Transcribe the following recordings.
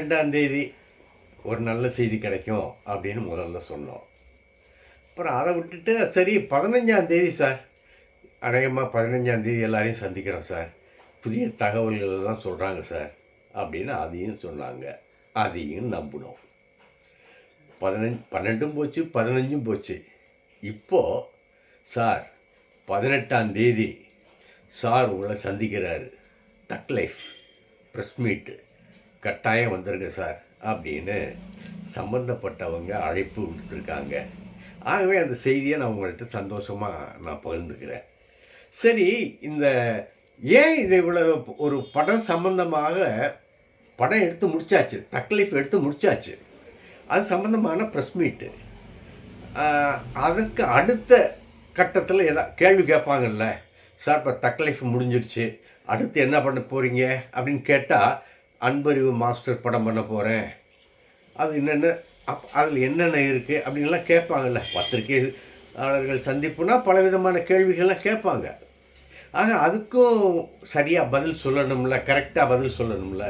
பன்னெண்டாம் தேதி ஒரு நல்ல செய்தி கிடைக்கும் அப்படின்னு முதல்ல சொன்னோம். அப்புறம் அதை விட்டுட்டு சரி பதினஞ்சாம் தேதி சார். அநேகமாக பதினஞ்சாம் தேதி எல்லாரையும் சந்திக்கிறோம் சார். புதிய தகவல்கள் எல்லாம் சொல்கிறாங்க சார் அப்படின்னு அதையும் சொன்னாங்க. அதையும் நம்பினோம். பதினஞ்சு பன்னெண்டும் போச்சு பதினஞ்சும் போச்சு. இப்போது சார் பதினெட்டாம் தேதி சார் உங்களை சந்திக்கிறாரு. தக் லைஃப் ப்ரெஸ் மீட்டு. கட்டாயம் வந்துருங்க சார் அப்படின்னு சம்மந்தப்பட்டவங்க அழைப்பு விடுத்துருக்காங்க. ஆகவே அந்த செய்தியை நான் உங்கள்கிட்ட சந்தோஷமாக நான் பகிர்ந்துக்கிறேன். சரி இந்த ஏன் இது இவ்வளோ ஒரு படம் சம்பந்தமாக படம் எடுத்து முடிச்சாச்சு தக்லீஃப் எடுத்து முடித்தாச்சு அது சம்மந்தமான ப்ரெஸ் மீட்டு அதற்கு அடுத்த கட்டத்தில் எதா கேள்வி கேட்பாங்கல்ல சார் இப்போ தக்லீஃப் முடிஞ்சிடுச்சு அடுத்து என்ன பண்ண போகிறீங்க அப்படின்னு கேட்டால் அன்பறிவு மாஸ்டர் படம் பண்ண போகிறேன் அது என்னென்ன அப் அதில் என்னென்ன இருக்குது அப்படின்லாம் கேட்பாங்கல்ல. பத்திரிகையாளர்கள் சந்திப்புனா பலவிதமான கேள்விகள்லாம் கேட்பாங்க. ஆக அதுக்கும் சரியாக பதில் சொல்லணும்ல கரெக்டாக பதில் சொல்லணும்ல?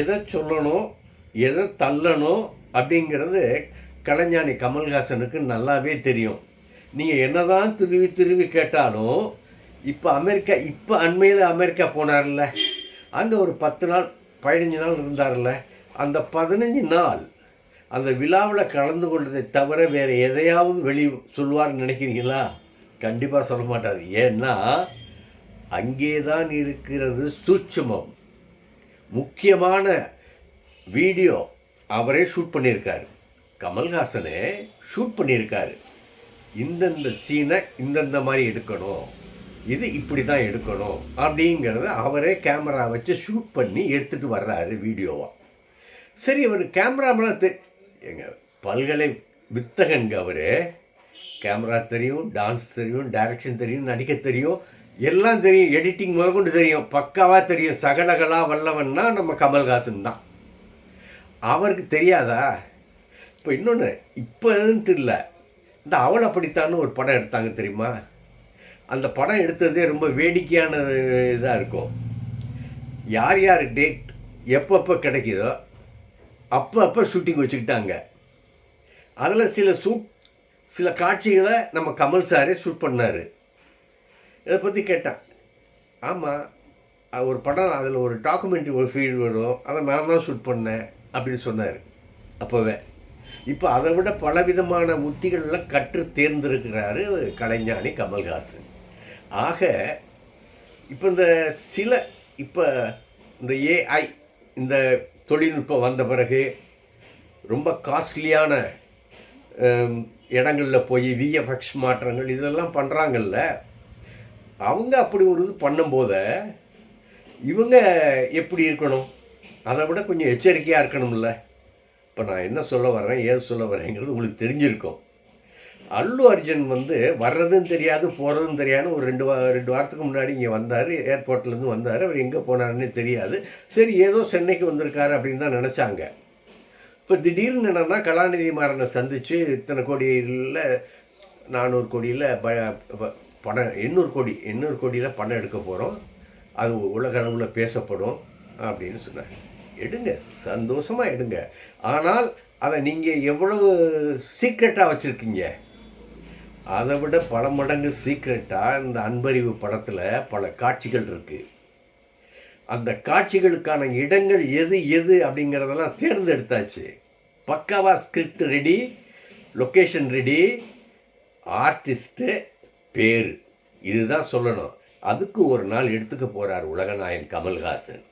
எதை சொல்லணும் எதை தள்ளணும் அப்படிங்கிறது கலைஞானி கமல்ஹாசனுக்கு நல்லாவே தெரியும். நீங்கள் என்னதான் திருவி திருவி கேட்டாலும் இப்போ அமெரிக்கா இப்போ அண்மையில் அமெரிக்கா போனார்ல அங்கே ஒரு பத்து நாள் பதினஞ்சு நாள் இருந்தார்ல அந்த பதினஞ்சு நாள் அந்த விழாவில் கலந்து கொண்டதை தவிர வேறு எதையாவது வெளி சொல்லுவார்னு நினைக்கிறீங்களா? கண்டிப்பாக சொல்ல மாட்டார். ஏன்னா அங்கே தான் இருக்கிறது சூட்சமம். முக்கியமான வீடியோ அவரே ஷூட் பண்ணியிருக்காரு. கமல்ஹாசனே ஷூட் பண்ணியிருக்காரு. இந்தந்த சீனை இந்தந்த மாதிரி எடுக்கணும். இது இப்படி தான் எடுக்கணும் அப்படிங்கிறத அவரே கேமரா வச்சு ஷூட் பண்ணி எடுத்துகிட்டு வர்றாரு வீடியோவாக சரி அவர் கேமராமெலாம் தெ எங்க பல்கலை வித்தகங்க அவர். கேமரா தெரியும் டான்ஸ் தெரியும் டைரக்ஷன் தெரியும் நடிக்க தெரியும் எல்லாம் தெரியும் எடிட்டிங் முதற்கொண்டு தெரியும். பக்காவாக தெரியும். சகலகலா வல்லவன்னா நம்ம கமல்ஹாசன் தான். அவருக்கு தெரியாதா? இப்போ இன்னொன்று இப்போன்ட்டு இல்லை. இந்த அவள் அப்படித்தான்னு ஒரு படம் எடுத்தாங்க தெரியுமா? அந்த படம் எடுத்ததே ரொம்ப வேடிக்கையான இதாக இருக்கும். யார் யார் டேட் எப்பப்போ கிடைக்குதோ அப்போ அப்போ ஷூட்டிங் வச்சுக்கிட்டாங்க. அதில் சில ஷூட் சில காட்சிகளை நம்ம கமல் சாரே ஷூட் பண்ணார். இதை பற்றி கேட்டேன். ஆமாம் ஒரு படம் அதில் ஒரு டாக்குமெண்ட்ரி ஒரு ஃபீல் வரும். அதை நான் தான் ஷூட் பண்ணேன் அப்படின்னு சொன்னார். அப்போவே. இப்போ அதை விட பலவிதமான உத்திகள்லாம் கற்று தேர்ந்திருக்கிறாரு கலைஞானி கமல்ஹாசன். ஆக இப்போ இந்த சில இப்போ இந்த ஏஐ இந்த தொழில்நுட்பம் வந்த பிறகு ரொம்ப காஸ்ட்லியான இடங்களில் போய் விஎஃப்எக்ஸ் மாற்றங்கள் இதெல்லாம் பண்ணுறாங்கல்ல அவங்க அப்படி ஒரு இது பண்ணும்போத இவங்க எப்படி இருக்கணும்? அதை விட கொஞ்சம் எச்சரிக்கையாக இருக்கணும்ல. இப்போ நான் என்ன சொல்ல வரேன் ஏது சொல்ல வரேங்கிறது உங்களுக்கு தெரிஞ்சிருக்கும். அல்லு அர்ஜுன் வந்து வர்றதும் தெரியாது போகிறதும் தெரியாது. ஒரு ரெண்டு வா ரெண்டு வாரத்துக்கு முன்னாடி இங்கே வந்தார் ஏர்போர்ட்லேருந்து வந்தார். அவர் எங்கே போனார்னே தெரியாது. சரி ஏதோ சென்னைக்கு வந்திருக்காரு அப்படின்னு தான் நினச்சாங்க. இப்போ திடீர்னு என்னென்னா கலாநிதி மாறனை சந்தித்து இத்தனை கோடியில் நானூறு கோடியில் ப பணம் எண்ணூறு கோடி எண்ணூறு கோடியில் பணம் எடுக்க போகிறோம் அது உலக அளவில் பேசப்படும் அப்படின்னு சொன்னார். எடுங்க சந்தோஷமாக எடுங்க. ஆனால் அதை நீங்கள் எவ்வளவு சீக்ரெட்டாக வச்சுருக்கீங்க? அதை விட பல மடங்கு சீக்ரெட்டாக இந்த அன்பறிவு படத்தில் பல காட்சிகள் இருக்குது அந்த காட்சிகளுக்கான இடங்கள் எது எது அப்படிங்கிறதெல்லாம் தேர்ந்தெடுத்தாச்சு. பக்காவாக script ready location ready artist பேர். இதுதான் சொல்லணும். அதுக்கு ஒரு நாள் எடுத்துக்க போகிறார் உலகநாயன் கமல்ஹாசன்.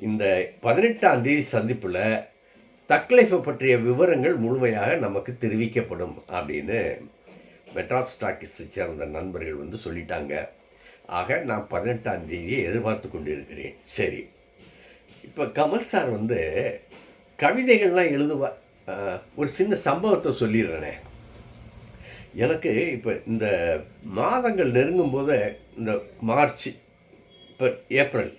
இந்த பதினெட்டாம் தேதி சந்திப்பில் தக்லைஃபை பற்றிய விவரங்கள் முழுமையாக நமக்கு தெரிவிக்கப்படும் அப்படின்னு மெட்ராஸ் டாக்கிஸை சேர்ந்த நண்பர்கள் வந்து சொல்லிட்டாங்க. ஆக நான் பதினெட்டாம் தேதியை எதிர்பார்த்து கொண்டு இருக்கிறேன் சரி. இப்போ கமல் சார் வந்து கவிதைகள்லாம் எழுதுவா ஒரு சின்ன சம்பவத்தை சொல்லிடுறேனே. எனக்கு இப்போ இந்த மாதங்கள் நெருங்கும் போது இந்த மார்ச் இப்போ ஏப்ரல்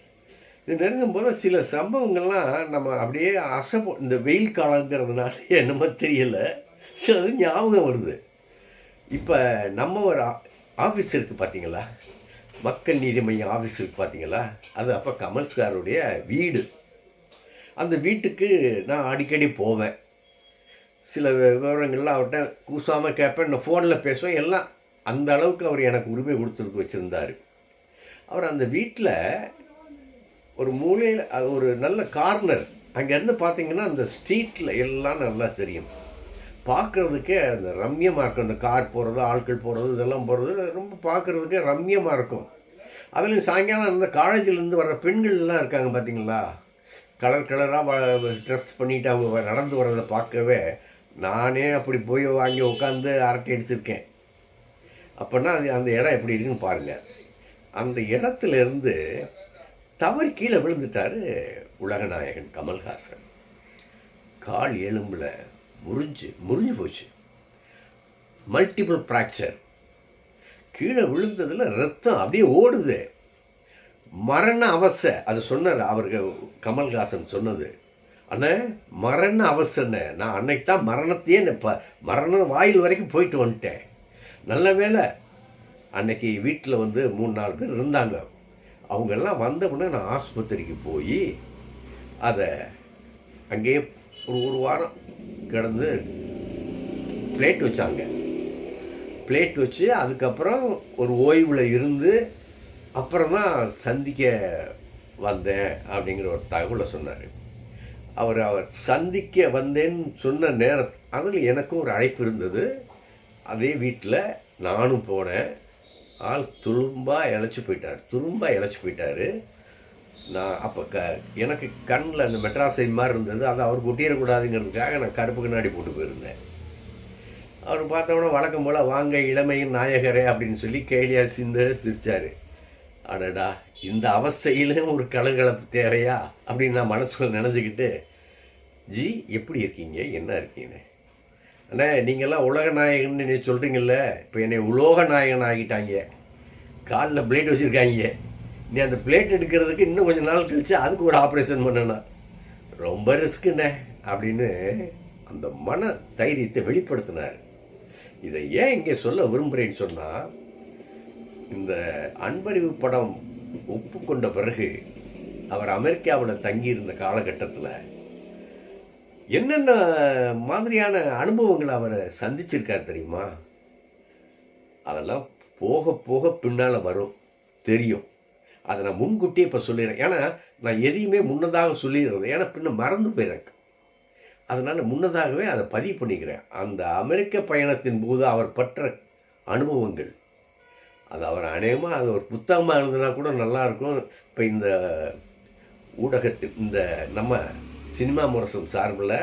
இது நெருங்கும் போது சில சம்பவங்கள்லாம் நம்ம அப்படியே அசப்போ இந்த வெயில் காலங்கிறதுனால என்னமோ தெரியலை. சிலது ஞாபகம் வருது. இப்போ நம்ம ஒரு ஆஃபீஸ் இருக்குது பார்த்தீங்களா மக்கள் நீதி மையம் ஆஃபீஸ் இருக்குது பார்த்தீங்களா அது அப்போ கமல்ஸ்காருடைய வீடு. அந்த வீட்டுக்கு நான் அடிக்கடி போவேன். சில விவரங்கள்லாம் அவர்கிட்ட கூசாமல் கேட்பேன் நான் ஃபோனில் பேசுவேன் எல்லாம் அந்த அளவுக்கு அவர் எனக்கு உரிமை கொடுத்துருக்கு வச்சுருந்தார். அவர் அந்த வீட்டில் ஒரு மூலையில் அது ஒரு நல்ல கார்னர் அங்கேருந்து பார்த்தீங்கன்னா அந்த ஸ்ட்ரீட்டில் எல்லாம் நல்லா தெரியும். பார்க்குறதுக்கே அந்த ரம்யமாக இருக்கும். அந்த கார் போகிறது ஆட்கள் போகிறது இதெல்லாம் போகிறது ரொம்ப பார்க்குறதுக்கே ரம்யமாக இருக்கும். அதுலேயும் சாயங்காலம் அந்த காலேஜிலேருந்து வர்ற பெண்கள்லாம் இருக்காங்க பார்த்தீங்களா கலர் கலராக ட்ரெஸ் பண்ணிவிட்டு அவங்க நடந்து வர்றதை பார்க்கவே நானே அப்படி போய் வாங்கி உட்காந்து அரட்டை அடிச்சிருக்கேன். அப்போனா அது அந்த இடம் எப்படி இருக்குன்னு பாருங்கள் அந்த இடத்துல இருந்து தவறி கீழே விழுந்துட்டாரு உலகநாயகன் கமல்ஹாசன். கால் எலும்பில் முறிஞ்சு முறிஞ்சு போச்சு. மல்டிபிள் ஃப்ராக்சர் கீழே விழுந்ததில் ரத்தம் அப்படியே ஓடுது. மரண அவசை அது சொன்னார் அவர்கள் கமல்ஹாசன் சொன்னது. அண்ணே மரண அவசண்ணே நான் அன்னைக்கு தான் மரணத்தையே இப்போ மரண வாயில் வரைக்கும் போயிட்டு வந்துட்டேன். நல்ல வேளை அன்னைக்கு வீட்டில் வந்து மூணு நாலு பேர் இருந்தாங்க. அவங்கெல்லாம் வந்த உடனே நான் ஆஸ்பத்திரிக்கு போய் அதை அங்கேயே ஒரு ஒரு வாரம் கிடந்து பிளேட் வச்சாங்க. பிளேட் வச்சு அதுக்கப்புறம் ஒரு ஓய்வில் இருந்து அப்புறம் தான் சந்திக்க வந்தேன் அப்படிங்கிற ஒரு தகவலை சொன்னார். அவர் அவர் சந்திக்க வந்தேன்னு சொன்ன நேரம் அதில் எனக்கும் ஒரு அழைப்பு இருந்தது. அதே வீட்டில் நானும் போனேன். ஆள் துரும்பாக இழைச்சி போயிட்டார். துரும்பாக இழைச்சி போயிட்டார். நான் அப்போ க எனக்கு கண்ணில் அந்த மெட்ராஸை மாதிரி இருந்தது. அதை அவருக்கு கொட்டிடக்கூடாதுங்கிறதுக்காக நான் கருப்பு கண்ணாடி போட்டு போயிருந்தேன். அவர் பார்த்தோன்னா வழக்கம் போல் வாங்க இளமையின் நாயகரே அப்படின்னு சொல்லி கேலியாக சிந்த சிரித்தார் அடடா இந்த அவஸ்தையிலும் ஒரு கலகலப்பு தேவையா? அப்படின்னு நான் மனசுக்குள்ள நினச்சிக்கிட்டு ஜி எப்படி இருக்கீங்க? என்ன இருக்கீங்க? அண்ணே நீங்கள்லாம் உலக நாயகன்னு நீ சொல்கிறீங்கல்ல இப்போ என்னை உலோக நாயகன் ஆகிட்டாங்க காலில் பிளேட் வச்சுருக்காங்க. நீ அந்த பிளேட் எடுக்கிறதுக்கு இன்னும் கொஞ்சம் நாள் கழிச்சு அதுக்கு ஒரு ஆப்ரேஷன் பண்ணணும். ரொம்ப ரிஸ்க்குண்ணே அப்படின்னு அந்த மன தைரியத்தை வெளிப்படுத்தினார். இதை ஏன் இங்கே சொல்ல விரும்புகிறேன்னு சொன்னால் இந்த அன்பறிவு படம் ஒப்புக்கொண்ட பிறகு அவர் அமெரிக்காவில் தங்கியிருந்த காலகட்டத்தில் என்னென்ன மாதிரியான அனுபவங்களை அவரை சந்திச்சிருக்கார் தெரியுமா? அதெல்லாம் போக போக பின்னால் வரும் தெரியும். அதை நான் முன்கூட்டியே இப்போ சொல்லிடுறேன். ஏன்னா நான் எதையுமே முன்னதாக சொல்லிடுறேன் ஏன்னா பின்ன மறந்து போயிடுறேன் அதனால் முன்னதாகவே அதை பதிவு பண்ணிக்கிறேன். அந்த அமெரிக்க பயணத்தின் போது அவர் பற்ற அனுபவங்கள். அது அவர் அநேகமாக அது ஒரு புத்தகமாக இருந்ததுனா கூட நல்லாயிருக்கும் இப்போ இந்த ஊடகத்தில் இந்த நம்ம சினிமா முரசம் சார்பில்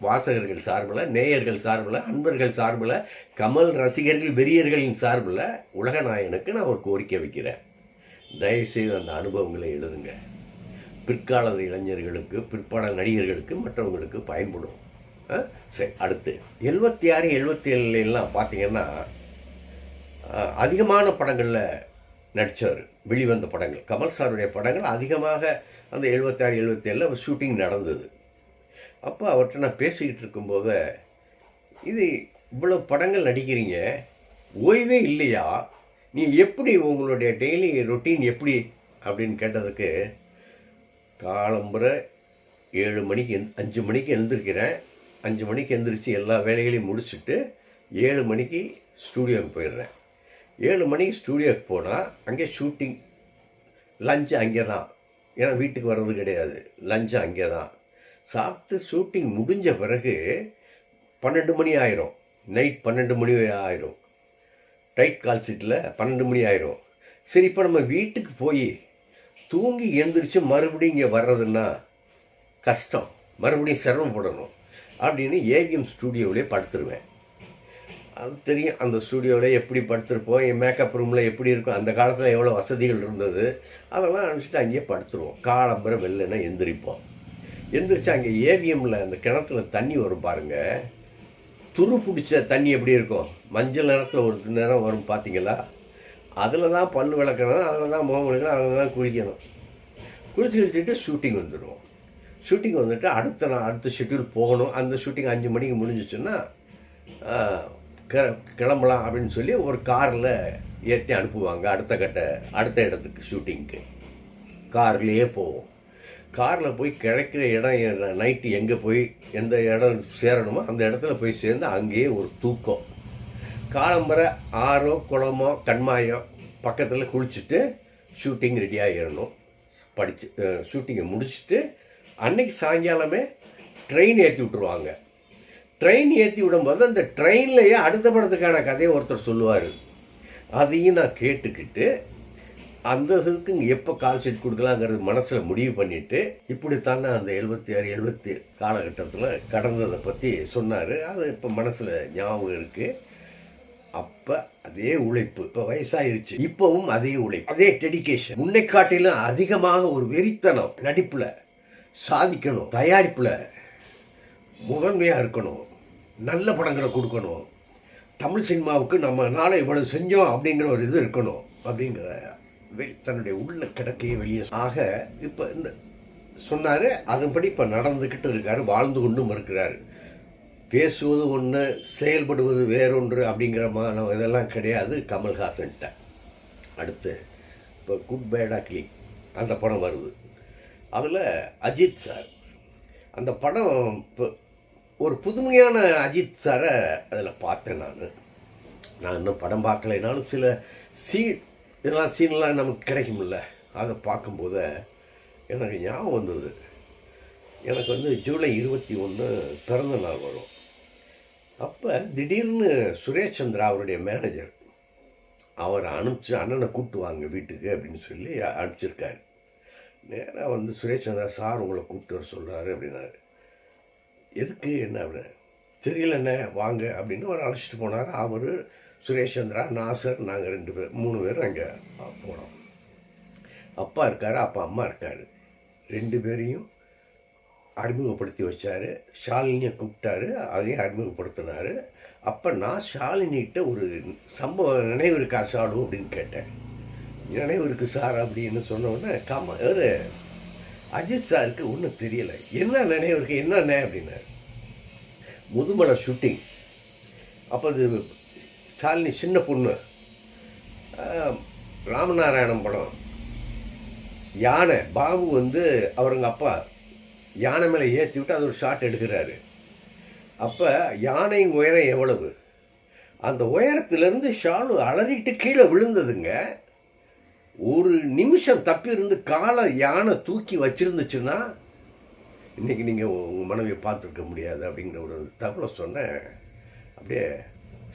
வாசகர்கள் சார்பில் நேயர்கள் சார்பில் அன்பர்கள் சார்பில் கமல் ரசிகர்கள் வெறியர்களின் சார்பில் உலகநாயகனுக்கு நான் ஒரு கோரிக்கை வைக்கிறேன். தயவுசெய்து அந்த அனுபவங்களை எழுதுங்க. பிற்கால இளைஞர்களுக்கு பிற்பால நடிகர்களுக்கு மற்றவங்களுக்கு பயன்படும். சரி அடுத்து. எழுபத்தி ஆறு எழுபத்தி ஏழுலாம் பார்த்தீங்கன்னா அதிகமான படங்களில் நடித்தார் வெளிவந்த படங்கள். கமல் சாருடைய படங்கள் அதிகமாக அந்த எழுபத்தாறு எழுபத்தேழில் ஷூட்டிங் நடந்தது. அப்போ அவர்கிட்ட நான் பேசிக்கிட்டு இருக்கும்போது இது இவ்வளோ படங்கள் நடிக்கிறீங்க ஓய்வே இல்லையா? நீ எப்படி உங்களுடைய டெய்லி ரொட்டீன் எப்படி அப்படின்னு கேட்டதுக்கு காலம்புற ஏழு மணிக்கு எந் அஞ்சு மணிக்கு எழுந்திருக்கிறேன். அஞ்சு மணிக்கு எந்திரிச்சு எல்லா வேலைகளையும் முடிச்சுட்டு ஏழு மணிக்கு ஸ்டூடியோவுக்கு போயிடுறேன். ஏழு மணிக்கு ஸ்டூடியோவுக்கு போனால் அங்கே ஷூட்டிங் லஞ்சு அங்கே தான் ஏன்னா வீட்டுக்கு வர்றது கிடையாது. லஞ்சு அங்கே தான் சாப்பிட்டு ஷூட்டிங் முடிஞ்ச பிறகு பன்னெண்டு மணி ஆயிரும். நைட் பன்னெண்டு மணி ஆயிரும். டைட் கால் சீட்டில் பன்னெண்டு மணி ஆயிரும். சரி இப்போ நம்ம வீட்டுக்கு போய் தூங்கி எழுந்திரிச்சு மறுபடியும் இங்கே வர்றதுன்னா கஷ்டம். மறுபடியும் சிரமப்படணும் அப்படின்னு ஏவிஎம் ஸ்டூடியோவிலே படுத்துருவேன். அது தெரியும் அந்த ஸ்டூடியோவில் எப்படி படுத்திருப்போம் என் மேக்கப் ரூமில் எப்படி இருக்கும் அந்த காலத்தில் எவ்வளோ வசதிகள் இருந்தது அதெல்லாம் அனுப்பிச்சிட்டு அங்கேயே படுத்துருவோம். காலம்பரம் வெளிலன்னா எந்திரிப்போம். எந்திரிச்சு அங்கே ஏவிஎம்மில் அந்த கிணத்துல தண்ணி வரும் பாருங்கள் துரு பிடிச்ச தண்ணி எப்படி இருக்கும்? மஞ்சள் நிறத்தில் ஒரு நேரம் வரும் பார்த்தீங்களா? அதில் தான் பல் விளக்கணும் அதில் தான் முகம் விளக்கணும் அதில் தான் குளிக்கணும். குளிச்சு குளிச்சுட்டு ஷூட்டிங் வந்துடுவோம். ஷூட்டிங் வந்துட்டு அடுத்த நாள் அடுத்த ஷெட்யூல் போகணும். அந்த ஷூட்டிங் அஞ்சு மணிக்கு முடிஞ்சிச்சுன்னா கிளம்பலாம் அப்படின்னு சொல்லி ஒரு காரில் ஏற்றி அனுப்புவாங்க அடுத்த கட்ட அடுத்த இடத்துக்கு ஷூட்டிங்க்கு கார்லேயே போவோம். காரில் போய் கிடைக்கிற இடம் நைட்டு எங்கே போய் எந்த இடம் சேரணுமோ அந்த இடத்துல போய் சேர்ந்து அங்கேயே ஒரு தூக்கம். காலம்பரை ஆறோ குளமோ கண்மாயோ பக்கத்தில் குளிச்சுட்டு ஷூட்டிங் ரெடி ஆகிடணும் படித்து ஷூட்டிங்கை முடிச்சுட்டு அன்னைக்கு சாயங்காலமே ட்ரெயின் ஏற்றி விட்ருவாங்க ட்ரெயின் ஏற்றி விடும்போது அந்த ட்ரெயின்லேயே அடுத்த படத்துக்கான கதையை ஒருத்தர் சொல்லுவார். அதையும் நான் கேட்டுக்கிட்டு அந்த இதுக்கு எப்போ கால் ஷீட் கொடுக்கலாங்கிறது மனசில் முடிவு பண்ணிவிட்டு இப்படித்தானே அந்த எழுபத்தி ஆறு எழுபத்தி காலகட்டத்தில் கடந்ததை பற்றி சொன்னார். அது இப்போ மனசில் ஞாபகம் இருக்குது அப்போ அதே உழைப்பு இப்போ வயசாயிருச்சு. இப்போவும் அதே உழைப்பு அதே டெடிகேஷன் முன்னை காட்டிலும் அதிகமாக ஒரு வெறித்தனம் நடிப்பில் சாதிக்கணும் தயாரிப்பில் முதன்மையாக இருக்கணும் நல்ல படங்களை கொடுக்கணும் தமிழ் சினிமாவுக்கு நம்ம நாளை இவ்வளவு செஞ்சோம் அப்படிங்கிற ஒரு இது இருக்கணும் அப்படிங்கிற தன்னுடைய உள்ள கிடக்கையை வெளியே ஆக இப்போ இந்த சொன்னார் அதன்படி இப்போ நடந்துக்கிட்டு இருக்காரு வாழ்ந்து கொண்டும் இருக்கிறார். பேசுவது ஒன்று செயல்படுவது வேறொன்று அப்படிங்கிற மாதிரி இதெல்லாம் கிடையாது கமல்ஹாசன்கிட்ட அடுத்து இப்போ குட் பேடா கிளி அந்த படம் வருது. அதில் அஜித் சார். அந்த படம் இப்போ ஒரு புதுமையான அஜித் சாரை அதில் பார்த்தேன் நான். நான் இன்னும் படம் பார்க்கலைனாலும் சில சீன் இதெல்லாம் சீன்லாம் நமக்கு கிடைக்கும்ல. அதை பார்க்கும்போது எனக்கு ஞாபகம் வந்தது. எனக்கு வந்து ஜூலை இருபத்தி ஒன்று பிறந்த நாள் வரும். அப்போ திடீர்னு சுரேஷ் சந்திரா அவருடைய மேனேஜர் அவரை அனுப்பிச்சு அண்ணனை கூப்பிட்டு வாங்க வீட்டுக்கு அப்படின்னு சொல்லி அனுப்பிச்சிருக்காரு. நேராக வந்து சுரேஷ் சந்திரா சார் உங்களை கூப்பிட்டு வர சொல்கிறாரு அப்படின்னாரு. எதுக்கு? என்ன? அப்படின்னு. தெரியலண்ணே வாங்க அப்படின்னு அவர் அழைச்சிட்டு போனார். அவர் சுரேஷ் சந்திரா நாசர் நாங்கள் ரெண்டு பேர் மூணு பேரும் அங்கே போனோம். அப்பா இருக்கார் அப்பா அம்மா இருக்கார். ரெண்டு பேரையும் அறிமுகப்படுத்தி வச்சார். ஷாலினியை கூப்பிட்டாரு அதையும் அறிமுகப்படுத்தினார். அப்போ நான் ஷாலினிகிட்ட ஒரு சம்பவம் நினைவு இருக்கா ஷாலு அப்படின்னு கேட்டேன். நினைவு இருக்கு சார் அப்படின்னு சொன்னோடனே கம அஜித் சாருக்கு ஒன்றும் தெரியலை. என்ன நினைவு இருக்கு என்னண்ணே? அப்படின்னாரு. முதுமலை ஷூட்டிங் அப்போ அது ஷாலினி சின்ன பொண்ணு. ராமநாராயணம் படம். யானை பாபு வந்து அவருங்க அப்பா யானை மேலே ஏற்றி விட்டு அது ஒரு ஷாட் எடுக்கிறாரு. அப்போ யானையின் உயரம் எவ்வளவு? அந்த உயரத்துலேருந்து ஷாலு அலறிட்டு கீழே விழுந்ததுங்க. ஒரு நிமிஷம் தப்பி இருந்து காலை யானை தூக்கி வச்சிருந்துச்சுன்னா இன்றைக்கி நீங்கள் உங்கள் மனைவியை பார்த்துருக்க முடியாது அப்படிங்கிற ஒரு தகவலை சொன்னேன். அப்படியே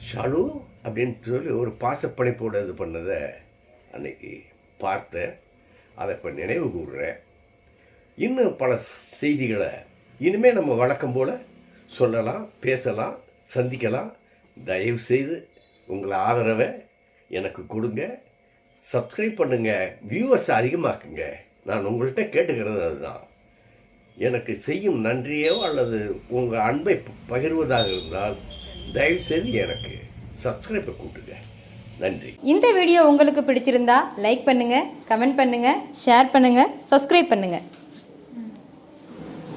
ஷாலு அப்படின்னு சொல்லி ஒரு பாசப்பணிப்போடு இது பண்ணதை அன்னைக்கு பார்த்தேன். அதை இப்போ நினைவு கூறுறேன். இன்னும் பல செய்திகளை இனிமேல் நம்ம வழக்கம் போல் சொல்லலாம் பேசலாம் சந்திக்கலாம். தயவு செய்து உங்களை ஆதரவை எனக்கு கொடுங்க. சப்ஸ்கிரைப் பண்ணுங்கள் வியூவர்ஸ் அதிகமாக்குங்க. நான் உங்கள்கிட்ட கேட்டுக்கிறது அதுதான். எனக்கு செய்யும் நன்றியோ அல்லது உங்கள் அன்பை பகிர்வதாக இருந்தால் தயவுசெய்து எனக்கு சப்ஸ்கிரைப்பை கூட்டுங்க. நன்றி. இந்த வீடியோ உங்களுக்கு பிடிச்சிருந்தா லைக் பண்ணுங்கள் கமெண்ட் பண்ணுங்கள் ஷேர் பண்ணுங்கள் சப்ஸ்கிரைப் பண்ணுங்கள்